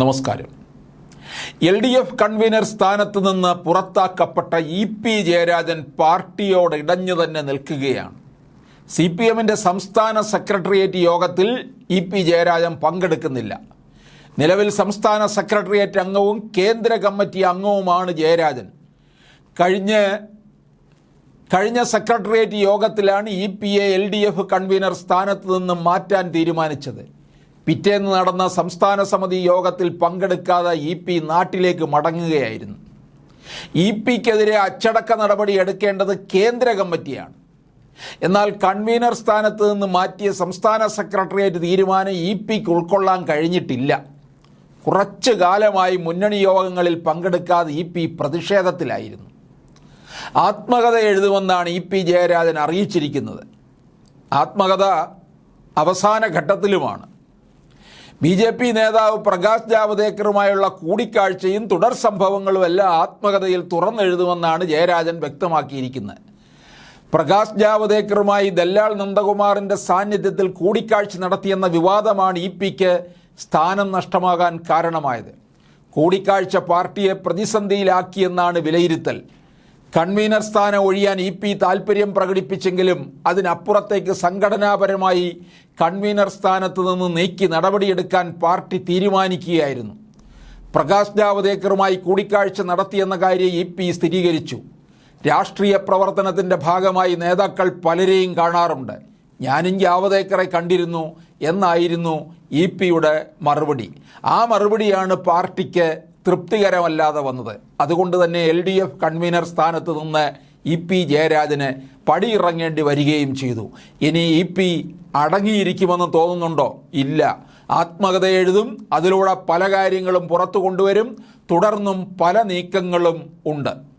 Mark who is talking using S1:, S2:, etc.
S1: നമസ്കാരം. L D F convener സ്ഥാനത്ത് നിന്ന് പുറത്താക്കപ്പെട്ട ഇ പി ജയരാജൻ പാർട്ടിയോട് ഇടഞ്ഞു തന്നെ നിൽക്കുകയാണ്. സി പി എമ്മിന്റെ സംസ്ഥാന സെക്രട്ടേറിയറ്റ് യോഗത്തിൽ ഇ പി ജയരാജൻ പങ്കെടുക്കുന്നില്ല. നിലവിൽ സംസ്ഥാന സെക്രട്ടേറിയറ്റ് അംഗവും കേന്ദ്ര കമ്മിറ്റി അംഗവുമാണ് ജയരാജൻ. കഴിഞ്ഞ കഴിഞ്ഞ സെക്രട്ടേറിയറ്റ് യോഗത്തിലാണ് E P A L D F convener സ്ഥാനത്ത് നിന്ന് മാറ്റാൻ തീരുമാനിച്ചത്. പിറ്റേന്ന് നടന്ന സംസ്ഥാന സമിതി യോഗത്തിൽ പങ്കെടുക്കാതെ ഇ പി നാട്ടിലേക്ക് മടങ്ങുകയായിരുന്നു. ഇ പിക്കെതിരെ അച്ചടക്ക നടപടി എടുക്കേണ്ടത് കേന്ദ്ര കമ്മിറ്റിയാണ്. എന്നാൽ കൺവീനർ സ്ഥാനത്ത് നിന്ന് മാറ്റിയ സംസ്ഥാന സെക്രട്ടേറിയറ്റ് തീരുമാനം ഇ പിക്ക് ഉൾക്കൊള്ളാൻ കഴിഞ്ഞിട്ടില്ല. കുറച്ചു കാലമായി മുന്നണി യോഗങ്ങളിൽ പങ്കെടുക്കാതെ ഇ പി പ്രതിഷേധത്തിലായിരുന്നു. ആത്മകഥ എഴുതുമെന്നാണ് ഇ പി ജയരാജൻ അറിയിച്ചിരിക്കുന്നത്. ആത്മകഥ അവസാന ഘട്ടത്തിലുമാണ്. ബി ജെ പി നേതാവ് പ്രകാശ് ജാവദേക്കറുമായുള്ള കൂടിക്കാഴ്ചയും തുടർ സംഭവങ്ങളും എല്ലാം ആത്മകഥയിൽ തുറന്നെഴുതുമെന്നാണ് ജയരാജൻ വ്യക്തമാക്കിയിരിക്കുന്നത്. പ്രകാശ് ജാവദേക്കറുമായി ദല്ലാൾ നന്ദകുമാറിന്റെ സാന്നിധ്യത്തിൽ കൂടിക്കാഴ്ച നടത്തിയെന്ന വിവാദമാണ് ഇ പിക്ക് സ്ഥാനം നഷ്ടമാകാൻ കാരണമായത്. കൂടിക്കാഴ്ച പാർട്ടിയെ പ്രതിസന്ധിയിലാക്കിയെന്നാണ് വിലയിരുത്തൽ. കൺവീനർ സ്ഥാനം ഒഴിയാൻ ഇ പി താൽപ്പര്യം പ്രകടിപ്പിച്ചെങ്കിലും അതിനപ്പുറത്തേക്ക് സംഘടനാപരമായി കൺവീനർ സ്ഥാനത്ത് നിന്ന് നീക്കി നടപടിയെടുക്കാൻ പാർട്ടി തീരുമാനിക്കുകയായിരുന്നു. പ്രകാശ് ജാവദേക്കറുമായി കൂടിക്കാഴ്ച നടത്തിയെന്ന കാര്യം ഇ പി സ്ഥിരീകരിച്ചു. രാഷ്ട്രീയ പ്രവർത്തനത്തിന്റെ ഭാഗമായി നേതാക്കൾ പലരെയും കാണാറുണ്ട്. ഞാനും ജാവദേക്കറെ കണ്ടിരുന്നു എന്നായിരുന്നു ഇ പിയുടെ മറുപടി. ആ മറുപടിയാണ് പാർട്ടിക്ക് തൃപ്തികരമല്ലാതെ വന്നത്. അതുകൊണ്ട് തന്നെ എൽ ഡി എഫ് കൺവീനർ സ്ഥാനത്ത് നിന്ന് ഇ പി ജയരാജന് പടിയിറങ്ങേണ്ടി വരികയും ചെയ്തു. ഇനി ഇ പി അടങ്ങിയിരിക്കുമെന്ന് തോന്നുന്നുണ്ടോ? ഇല്ല. ആത്മകഥ എഴുതും അതിലൂടെ പല കാര്യങ്ങളും പുറത്തു കൊണ്ടുവരും തുടർന്നും പല നീക്കങ്ങളും ഉണ്ട്.